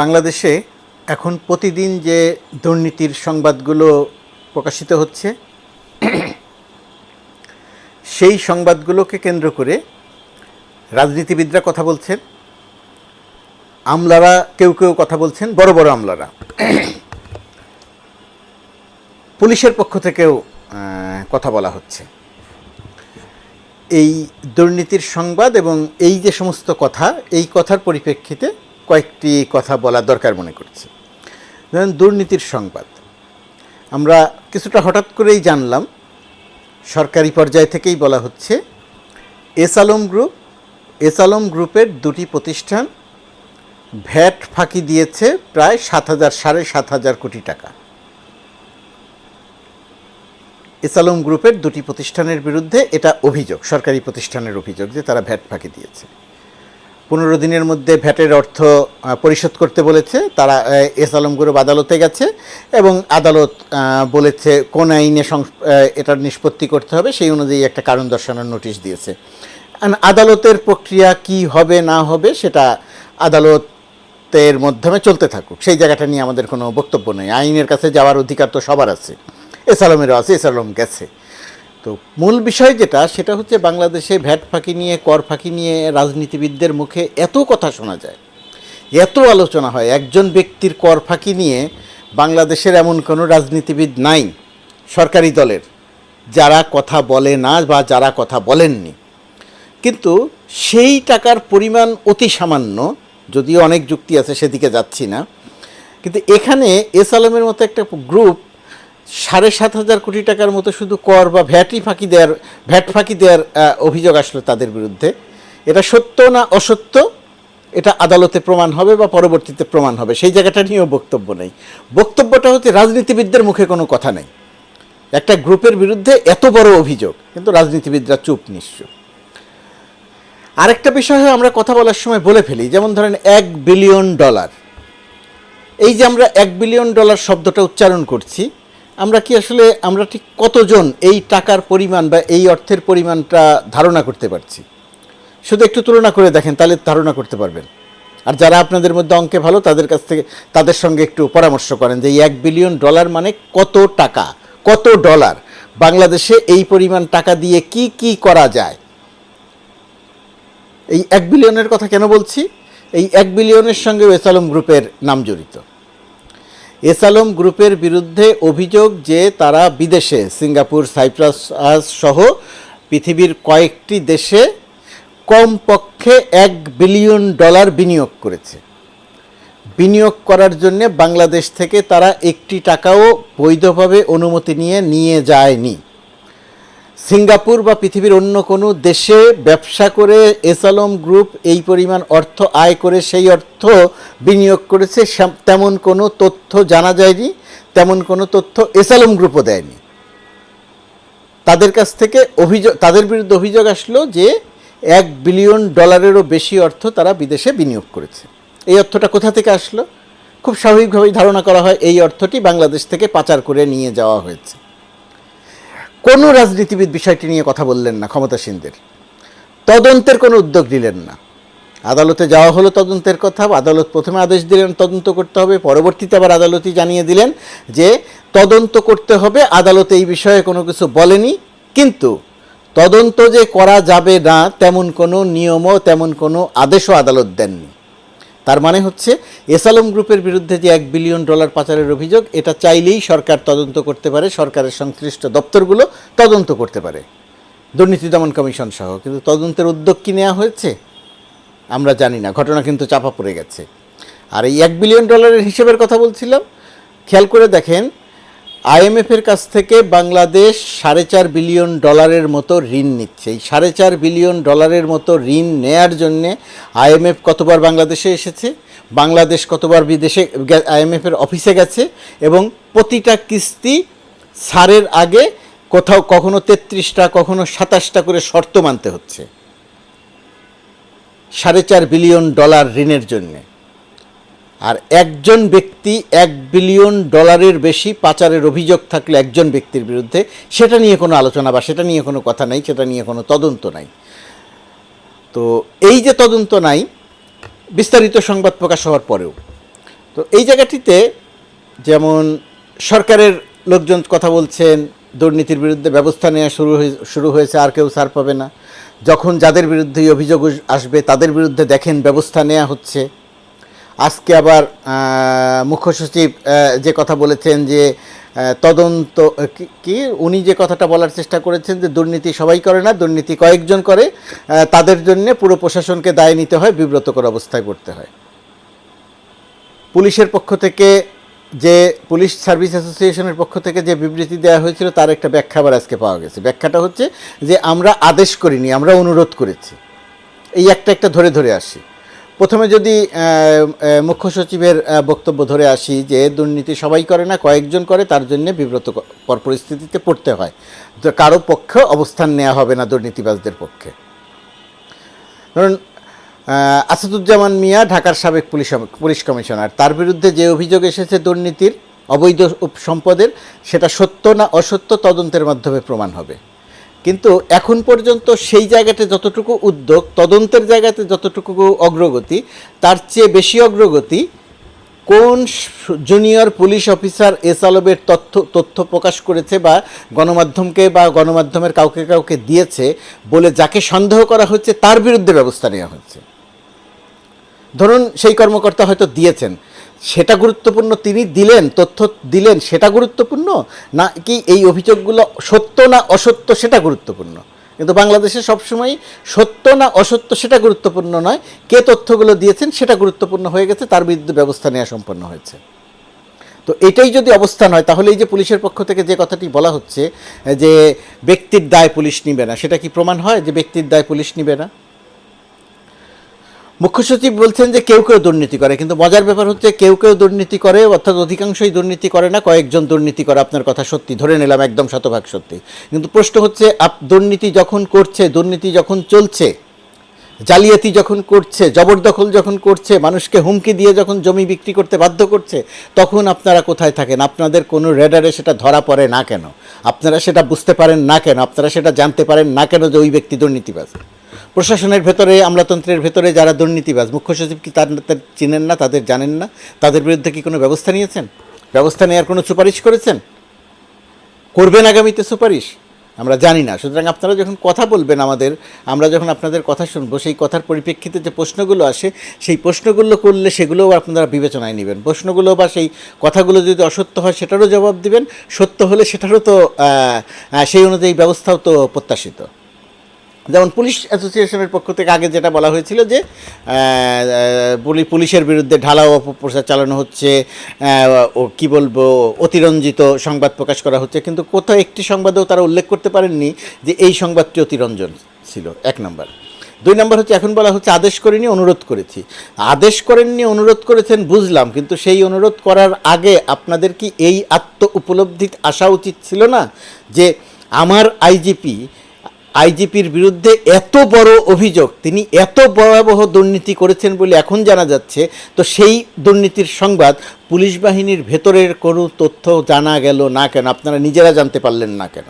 বাংলাদেশে এখন প্রতিদিন যে দুর্নীতির সংবাদগুলো প্রকাশিত হচ্ছে, সেই সংবাদগুলোকে কেন্দ্র করে রাজনীতিবিদরা কথা বলছেন, আমলারা কেউ কেউ কথা বলছেন, বড় বড় আমলারা। পুলিশের পক্ষ থেকেও কথা বলা হচ্ছে। এই দুর্নীতির সংবাদ এবং এই যে সমস্ত কথা, এই কথার পরিপ্রেক্ষিতে কয়েকটি কথা বলা দরকার মনে করছি। ধরেন দুর্নীতির সংবাদ। আমরা কিছুটা হঠাৎ করেই জানলাম, সরকারি পর্যায় থেকেই বলা হচ্ছে, S Alam group, S Alam গ্রুপের দুটি প্রতিষ্ঠান ভ্যাট ফাঁকি দিয়েছে প্রায় সাত হাজার, সাড়ে সাত হাজার কোটি টাকা। এসালম গ্রুপের দুটি প্রতিষ্ঠানের বিরুদ্ধে এটা অভিযোগ, সরকারি প্রতিষ্ঠানের অভিযোগ যে তারা ভ্যাট ফাঁকি দিয়েছে। পনেরো দিনের মধ্যে ভ্যাটের অর্থ পরিশোধ করতে বলেছে। তারা এস আলম গ্রুপ আদালতে গেছে এবং আদালত বলেছে কোন আইনে এটার নিষ্পত্তি করতে হবে, সেই অনুযায়ী একটা কারণ দর্শানোর নোটিশ দিয়েছে। আদালতের প্রক্রিয়া কি হবে, না হবে, সেটা আদালতের মাধ্যমে চলতে থাকুক। সেই জায়গাটা নিয়ে আমাদের কোনো বক্তব্য নেই। আইনের কাছে যাওয়ার অধিকার তো সবার আছে। এস আলমেরও আছে, এস আলম গেছে। তো মূল বিষয় যেটা, সেটা হচ্ছে বাংলাদেশে ভ্যাট ফাঁকি নিয়ে, কর ফাঁকি নিয়ে রাজনীতিবিদদের মুখে এত কথা শোনা যায়, এত আলোচনা হয়, একজন ব্যক্তির কর ফাঁকি নিয়ে বাংলাদেশের এমন কোনো রাজনীতিবিদ নাই, সরকারি দলের, যারা কথা বলে না বা যারা কথা বলেননি। কিন্তু সেই টাকার পরিমাণ অতি সামান্য, যদিও অনেক যুক্তি আছে সেদিকে যাচ্ছি না, কিন্তু এখানে এস আলমের মতো একটা গ্রুপ সাড়ে সাত হাজার কোটি টাকার মতো শুধু কর বা ভ্যাটই ফাঁকি দেওয়ার ভ্যাট ফাঁকি দেওয়ার অভিযোগ আসলো তাদের বিরুদ্ধে। এটা সত্য না অসত্য? এটা আদালতে প্রমাণ হবে বা পরবর্তীতে প্রমাণ হবে? সেই জায়গাটা নিয়েও বক্তব্য নেই। বক্তব্যটা হচ্ছে রাজনীতিবিদদের মুখে কোনো কথা নেই। একটা গ্রুপের বিরুদ্ধে এত বড় অভিযোগ, কিন্তু রাজনীতিবিদরা চুপ নিশ্চয় আরেকটা বিষয়ে আমরা কথা বলার সময় বলে ফেলি, যেমন ধরেন এক বিলিয়ন ডলার। এই যে আমরা এক বিলিয়ন ডলার শব্দটা উচ্চারণ করছি আমরা কি আসলে, আমরা ঠিক কতজন এই টাকার পরিমাণ বা এই অর্থের পরিমাণটা ধারণা করতে পারছি? শুধু একটু তুলনা করে দেখেন, তাহলে ধারণা করতে পারবেন। আর যারা আপনাদের মধ্যে অঙ্কে ভালো, তাদের কাছ থেকে, তাদের সঙ্গে একটু পরামর্শ করেন যে এক বিলিয়ন ডলার মানে কত টাকা, কত ডলার? বাংলাদেশে এই পরিমাণ টাকা দিয়ে কি কি করা যায়? এই এক বিলিয়নের কথা কেন বলছি? এই এক বিলিয়নের সঙ্গে ওয়েসালম গ্রুপের নাম জড়িত। এসালম গ্রুপের বিরুদ্ধে অভিযোগ যে তারা বিদেশে, সিঙ্গাপুর, সাইপ্রাস সহ পৃথিবীর কয়েকটি দেশে কমপক্ষে এক বিলিয়ন ডলার বিনিয়োগ করেছে। বিনিয়োগ করার জন্যে বাংলাদেশ থেকে তারা একটি টাকাও বৈধভাবে অনুমতি নিয়ে নিয়ে যায়নি। সিঙ্গাপুর বা পৃথিবীর অন্য কোনো দেশে ব্যবসা করে এসালম গ্রুপ এই পরিমাণ অর্থ আয় করে সেই অর্থ বিনিয়োগ করেছে তেমন কোনো তথ্য জানা যায়নি, তেমন কোনো তথ্য এসালম গ্রুপও দেয়নি। তাদের কাছ থেকে অভিযোগ তাদের বিরুদ্ধে অভিযোগ আসলো যে এক বিলিয়ন ডলারেরও বেশি অর্থ তারা বিদেশে বিনিয়োগ করেছে। এই অর্থটা কোথা থেকে আসলো? খুব স্বাভাবিকভাবেই ধারণা করা হয় এই অর্থটি বাংলাদেশ থেকে পাচার করে নিয়ে যাওয়া হয়েছে। কোনো রাজনীতিবিদ বিষয়টি নিয়ে কথা বললেন না ক্ষমতাসীনদের? তদন্তের কোনো উদ্যোগ নিলেন না। আদালতে যাওয়া হলো তদন্তের কথা, আদালত প্রথমে আদেশ দিলেন তদন্ত করতে হবে, পরবর্তীতে আবার আদালতই জানিয়ে দিলেন যে তদন্ত করতে হবে, আদালত এই বিষয়ে কোনো কিছু বলেনি। কিন্তু তদন্ত যে করা যাবে না, তেমন কোনো নিয়মও, তেমন কোনো আদেশও আদালত দেননি। তার মানে হচ্ছে, এসালম গ্রুপের বিরুদ্ধে যে এক বিলিয়ন ডলার পাচারের অভিযোগ, এটা চাইলেই সরকার তদন্ত করতে পারে, সরকারের সংশ্লিষ্ট দপ্তরগুলো তদন্ত করতে পারে। দুর্নীতি দমন কমিশন সহ, কিন্তু তদন্তের উদ্যোগ কি নেওয়া হয়েছে? আমরা জানি না, ঘটনা কিন্তু চাপা পড়ে গেছে। আর এই এক বিলিয়ন ডলারের হিসেবের কথা বলছিলাম, খেয়াল করে দেখেন আইএমএফের কাছ থেকে বাংলাদেশ সাড়ে চার বিলিয়ন ডলারের মতো ঋণ নিচ্ছে। এই সাড়ে চার বিলিয়ন ডলারের মতো ঋণ নেয়ার জন্যে আইএমএফ কতবার বাংলাদেশে এসেছে? বাংলাদেশ কতবার বিদেশে আইএমএফের অফিসে গেছে এবং প্রতিটা কিস্তি ছাড়ের আগে কোথাও কখনো তেত্রিশটা, কখনো সাতাশটা করে শর্ত মানতে হচ্ছে। সাড়ে চার বিলিয়ন ডলার ঋণের জন্যে। আর একজন ব্যক্তি এক বিলিয়ন ডলারের বেশি পাচারের অভিযোগ থাকলে একজন ব্যক্তির বিরুদ্ধে, সেটা নিয়ে কোনো আলোচনা বা সেটা নিয়ে কোনো কথা নাই, সেটা নিয়ে কোনো তদন্ত নাই। তো এই যে তদন্ত নাই, বিস্তারিত সংবাদ প্রকাশ হওয়ার পরেও। তো এই জায়গাটিতে যেমন সরকারের লোকজন কথা বলছেন, দুর্নীতির বিরুদ্ধে ব্যবস্থা নেওয়া শুরু হয়ে, শুরু হয়েছে, আর কেউ ছাড় পাবে না। যখন যাদের বিরুদ্ধে অভিযোগ আসবে, তাদের বিরুদ্ধে দেখেন ব্যবস্থা নেওয়া হচ্ছে। আজকে আবার মুখ্য সচিব যে কথা বলেছেন যে তদন্ত, কি- উনি যে কথাটা বলার চেষ্টা করেছেন যে, দুর্নীতি সবাই করে না, দুর্নীতি কয়েকজন করে তাদের জন্য পুরো প্রশাসনকে দায় নিতে হয়, বিব্রতকর অবস্থায় পড়তে হয়। পুলিশের পক্ষ থেকে যে, পুলিশ সার্ভিস অ্যাসোসিয়েশনের পক্ষ থেকে যে বিবৃতি দেওয়া হয়েছিল, তার একটা ব্যাখ্যা আবার আজকে পাওয়া গেছে। ব্যাখ্যাটা হচ্ছে যে, আমরা আদেশ করিনি, আমরা অনুরোধ করেছি। এই একটা একটা ধরে ধরে আসি। প্রথমে যদি মুখ্য সচিবের বক্তব্য ধরে আসি যে দুর্নীতি সবাই করে না, কয়েকজন করে, তার জন্য বিব্রতকর পরিস্থিতিতে পড়তে হয়। তো কারও পক্ষে অবস্থান নেওয়া হবে না দুর্নীতিবাজদের পক্ষে। ধরুন আসাদুজ্জামান মিয়া ঢাকার সাবেক পুলিশ পুলিশ কমিশনার, তার বিরুদ্ধে যে অভিযোগ এসেছে দুর্নীতির, অবৈধ সম্পদের, সেটা সত্য না অসত্য তদন্তের মাধ্যমে প্রমাণ হবে। কিন্তু এখন পর্যন্ত সেই জায়গাতে যতটুকু উদ্যোগ, তদন্তের জায়গাতে যতটুকু অগ্রগতি, তার চেয়ে বেশি অগ্রগতি কোন জুনিয়র পুলিশ অফিসার এস আলমের তথ্য তথ্য প্রকাশ করেছে বা গণমাধ্যমকে বা গণমাধ্যমের কাউকে কাউকে দিয়েছে বলে যাকে সন্দেহ করা হচ্ছে, তার বিরুদ্ধে ব্যবস্থা নেওয়া হচ্ছে। ধরুন সেই কর্মকর্তা হয়তো দিয়েছেন সেটা গুরুত্বপূর্ণ তিনি দিলেন, তথ্য দিলেন, সেটা গুরুত্বপূর্ণ? না কি এই অভিযোগগুলো সত্য না অসত্য সেটা গুরুত্বপূর্ণ? কিন্তু বাংলাদেশে সবসময় সত্য না অসত্য সেটা গুরুত্বপূর্ণ নয়। কে তথ্যগুলো দিয়েছেন সেটা গুরুত্বপূর্ণ হয়ে গেছে, তার বিরুদ্ধে ব্যবস্থা নেওয়া সম্পন্ন হয়েছে। তো এটাই যদি অবস্থান হয়, তাহলে এই যে পুলিশের পক্ষ থেকে যে কথাটি বলা হচ্ছে, যে ব্যক্তির দায় পুলিশ নিবে না, সেটা কি প্রমাণ হয় যে ব্যক্তির দায় পুলিশ নিবে না? মুখ্য সচিব বলছেন যে কেউ কেউ দুর্নীতি করে, কিন্তু মজার ব্যাপার হচ্ছে কেউ কেউ দুর্নীতি করে, অর্থাৎ অধিকাংশই দুর্নীতি করে না, কয়েকজন দুর্নীতি করে, আপনার কথা সত্যি, ধরে নিলাম একদম শতভাগ সত্যি। কিন্তু প্রশ্ন হচ্ছে, আপ, দুর্নীতি যখন করছে, দুর্নীতি যখন চলছে, জালিয়াতি যখন করছে, জবরদখল যখন করছে, মানুষকে হুমকি দিয়ে যখন জমি বিক্রি করতে বাধ্য করছে, তখন আপনারা কোথায় থাকেন? আপনাদের কোনো রেডারে সেটা ধরা পড়ে না কেন? আপনারা সেটা বুঝতে পারেন না কেন? আপনারা সেটা জানতে পারেন না কেন যে ওই ব্যক্তি দুর্নীতিবাজ? প্রশাসনের ভেতরে, আমলাতন্ত্রের ভেতরে যারা দুর্নীতিবাজ, মুখ্য সচিব কি তার চিনেন না, তাদের জানেন না? তাদের বিরুদ্ধে কি কোনো ব্যবস্থা নিয়েছেন? ব্যবস্থা নেওয়ার কোনো সুপারিশ করেছেন? করবেন আগামীতে সুপারিশ? আমরা জানি না। সুতরাং আপনারা যখন কথা বলবেন আমাদের, আমরা যখন আপনাদের কথা শুনব, সেই কথার পরিপ্রেক্ষিতে যে প্রশ্নগুলো আসে, সেই প্রশ্নগুলো করলে সেগুলোও আপনারা বিবেচনায় নেবেন। প্রশ্নগুলো বা সেই কথাগুলো যদি অসত্য হয়, সেটারও জবাব দিবেন। সত্য হলে সেটারও তো সেই অনুযায়ী ব্যবস্থাও তো প্রত্যাশিত। যেমন পুলিশ অ্যাসোসিয়েশনের পক্ষ থেকে আগে যেটা বলা হয়েছিল যে পুলিশের বিরুদ্ধে ঢালাও অপপ্রচার চালানো হচ্ছে ও কি বলব, অতিরঞ্জিত সংবাদ প্রকাশ করা হচ্ছে। কিন্তু কোথাও একটি সংবাদেও তারা উল্লেখ করতে পারেননি যে এই সংবাদটি অতিরঞ্জন ছিল। এক নম্বর। দুই নম্বর হচ্ছে, এখন বলা হচ্ছে, আদেশ করিনি, অনুরোধ করেছি। আদেশ করেননি, অনুরোধ করেছেন, বুঝলাম, কিন্তু সেই অনুরোধ করার আগে আপনাদের কি এই আত্ম উপলব্ধি আসা উচিত ছিল না যে, আমার আইজিপি আইজিপির বিরুদ্ধে এত বড় অভিযোগ, তিনি এত ভয়াবহ দুর্নীতি করেছেন বলে এখন জানা যাচ্ছে, তো সেই দুর্নীতির সংবাদ পুলিশ বাহিনীর ভেতরের কোনো তথ্য জানা গেল না কেন? আপনারা নিজেরা জানতে পারলেন না কেন?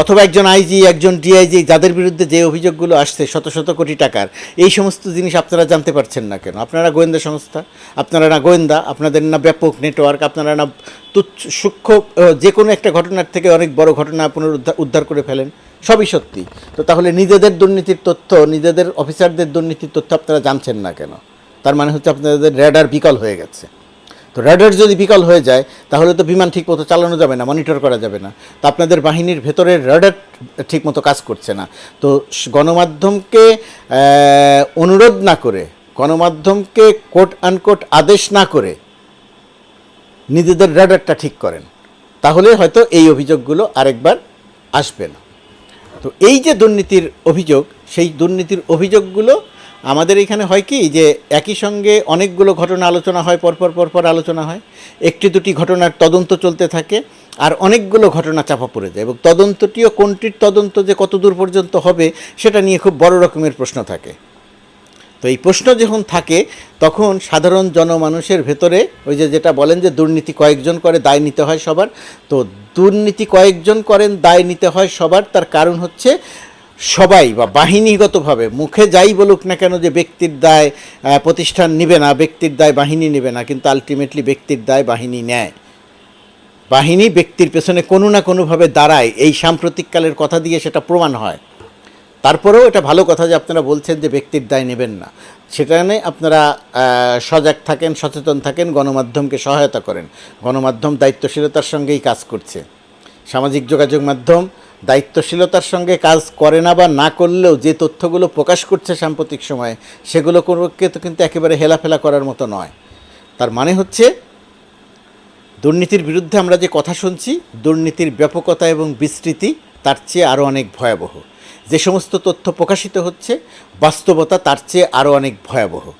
অথবা একজন আইজি একজন ডিআইজি যাদের বিরুদ্ধে যে অভিযোগগুলো আসছে শত শত কোটি টাকার, এই সমস্ত জিনিস আপনারা জানতে পারছেন না কেন? আপনারা গোয়েন্দা সংস্থা, আপনারা না গোয়েন্দা, আপনাদের না ব্যাপক নেটওয়ার্ক, আপনারা না তুচ্ছ, সূক্ষ্ম যে কোনো একটা ঘটনার থেকে অনেক বড় ঘটনা পুনরুদ্ধার, উদ্ধার করে ফেলেন, সবই সত্যি। তো তাহলে নিজেদের দুর্নীতির তথ্য, নিজেদের অফিসারদের দুর্নীতির তথ্য আপনারা জানছেন না কেন? তার মানে হচ্ছে আপনাদের র্যাডার বিকল হয়ে গেছে। তো র্যাডার যদি বিকল হয়ে যায়, তাহলে তো বিমান ঠিকমতো চালানো যাবে না মনিটর করা যাবে না। তো আপনাদের বাহিনীর ভেতরের র্যাডার ঠিকমতো কাজ করছে না। তো গণমাধ্যমকে অনুরোধ না করে, গণমাধ্যমকে কোট আনকোট আদেশ না করে নিজেদের র্যাডারটা ঠিক করেন, তাহলে হয়তো এই অভিযোগগুলো আরেকবার আসবে না। তো এই যে দুর্নীতির অভিযোগ, সেই দুর্নীতির অভিযোগগুলো আমাদের এখানে হয় কি যে একই সঙ্গে অনেকগুলো ঘটনা আলোচনা হয়, পরপর পরপর আলোচনা হয়। একটি দুটি ঘটনার তদন্ত চলতে থাকে আর অনেকগুলো ঘটনা চাপা পড়ে যায় এবং তদন্তটিও কোনটির তদন্ত যে কত দূর পর্যন্ত হবে সেটা নিয়ে খুব বড় রকমের প্রশ্ন থাকে। তো এই প্রশ্ন যখন থাকে, তখন সাধারণ জনমানুষের ভেতরে ওই যে যেটা বলেন যে দুর্নীতি কয়েকজন করে, দায় নিতে হয় সবার। তো দুর্নীতি কয়েকজন করেন, দায় নিতে হয় সবার। তার কারণ হচ্ছে সবাই বা বাহিনীগতভাবে, মুখে যাই বলুক না কেন যে ব্যক্তির দায় প্রতিষ্ঠান নিবে না, ব্যক্তির দায় বাহিনী নেবে না, কিন্তু আলটিমেটলি ব্যক্তির দায় বাহিনী নেয়। বাহিনী ব্যক্তির পেছনে কোনো না কোনোভাবে দাঁড়ায়, এই সাম্প্রতিককালের কথা দিয়ে সেটা প্রমাণ হয়। তারপরেও এটা ভালো কথা যে আপনারা বলছেন যে ব্যক্তির দায় নেবেন না। সেটা নিয়ে আপনারা সজাগ থাকেন, সচেতন থাকেন, গণমাধ্যমকে সহায়তা করেন। গণমাধ্যম দায়িত্বশীলতার সঙ্গেই কাজ করছে। সামাজিক যোগাযোগ মাধ্যম দায়িত্বশীলতার সঙ্গে কাজ করে না বা না করলেও যে তথ্যগুলো প্রকাশ করছে সাম্প্রতিক সময়ে, সেগুলো কোনোকে তো কিন্তু একেবারে হেলাফেলা করার মতো নয়। তার মানে হচ্ছে, দুর্নীতির বিরুদ্ধে আমরা যে কথা শুনছি, দুর্নীতির ব্যাপকতা এবং বিস্তৃতি তার চেয়ে আরও অনেক ভয়াবহ। যে সমস্ত তথ্য প্রকাশিত হচ্ছে, বাস্তবতা তার চেয়ে আরও অনেক ভয়াবহ।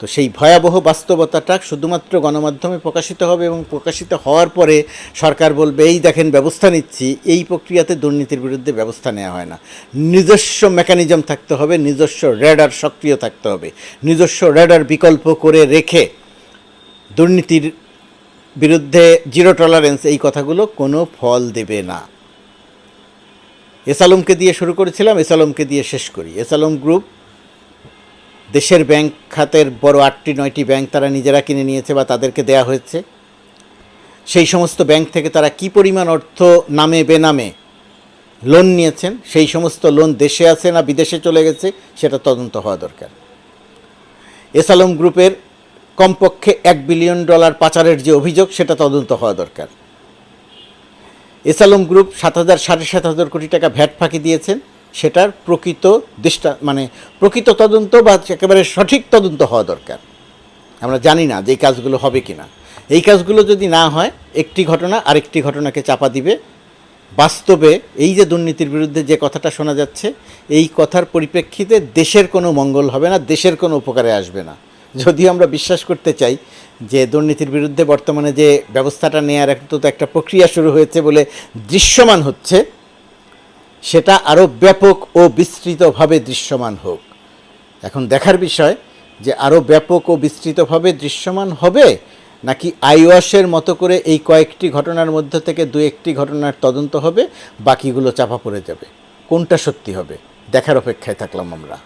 তো সেই ভয়াবহ বাস্তবতাটা শুধুমাত্র গণমাধ্যমে প্রকাশিত হবে এবং প্রকাশিত হওয়ার পরে সরকার বলবে, এই দেখেন, ব্যবস্থা নিচ্ছি। এই প্রক্রিয়াতে দুর্নীতির বিরুদ্ধে ব্যবস্থা নেওয়া হয় না। নিজস্ব মেকানিজম থাকতে হবে, নিজস্ব রেডার সক্রিয় থাকতে হবে। নিজস্ব রেডার বিকল্প করে রেখে দুর্নীতির বিরুদ্ধে জিরো টলারেন্স এই কথাগুলো কোনো ফল দেবে না। এসালমকে দিয়ে শুরু করেছিলাম এসালমকে দিয়ে শেষ করি। এসালম গ্রুপ দেশের ব্যাংক খাতের বড় আটটি, নয়টি ব্যাংক তারা নিজেরা কিনে নিয়েছে বা তাদেরকে দেয়া হয়েছে। সেই সমস্ত ব্যাংক থেকে তারা কি পরিমাণ অর্থ নামে বেনামে লোন নিয়েছেন, সেই সমস্ত লোন দেশে আছে না বিদেশে চলে গেছে, সেটা তদন্ত হওয়া দরকার। এসালম গ্রুপের কমপক্ষে এক বিলিয়ন ডলার পাচারের যে অভিযোগ, সেটা তদন্ত হওয়া দরকার। এসালম গ্রুপ সাত হাজার, সাড়ে সাত হাজার কোটি টাকা ভ্যাট ফাঁকি দিয়েছেন। সেটার প্রকৃত দৃষ্টা মানে প্রকৃত তদন্ত বা একেবারে সঠিক তদন্ত হওয়া দরকার। আমরা জানি না যে এই কাজগুলো হবে কি না এই কাজগুলো যদি না হয়, একটি ঘটনা আরেকটি ঘটনাকে চাপা দিবে। বাস্তবে এই যে দুর্নীতির বিরুদ্ধে যে কথাটা শোনা যাচ্ছে, এই কথার পরিপ্রেক্ষিতে দেশের কোনো মঙ্গল হবে না, দেশের কোনো উপকারে আসবে না। যদিও আমরা বিশ্বাস করতে চাই যে দুর্নীতির বিরুদ্ধে বর্তমানে যে ব্যবস্থাটা নেওয়ার একটা তো একটা প্রক্রিয়া শুরু হয়েছে বলে দৃশ্যমান হচ্ছে সেটা আরও ব্যাপক ও বিস্তৃতভাবে দৃশ্যমান হোক। এখন দেখার বিষয় যে আরও ব্যাপক ও বিস্তৃতভাবে দৃশ্যমান হবে নাকি আইওয়াসের মতো করে এই কয়েকটি ঘটনার মধ্য থেকে দু একটি ঘটনার তদন্ত হবে, বাকিগুলো চাপা পড়ে যাবে। কোনটা সত্যি হবে? দেখার অপেক্ষায় থাকলাম আমরা।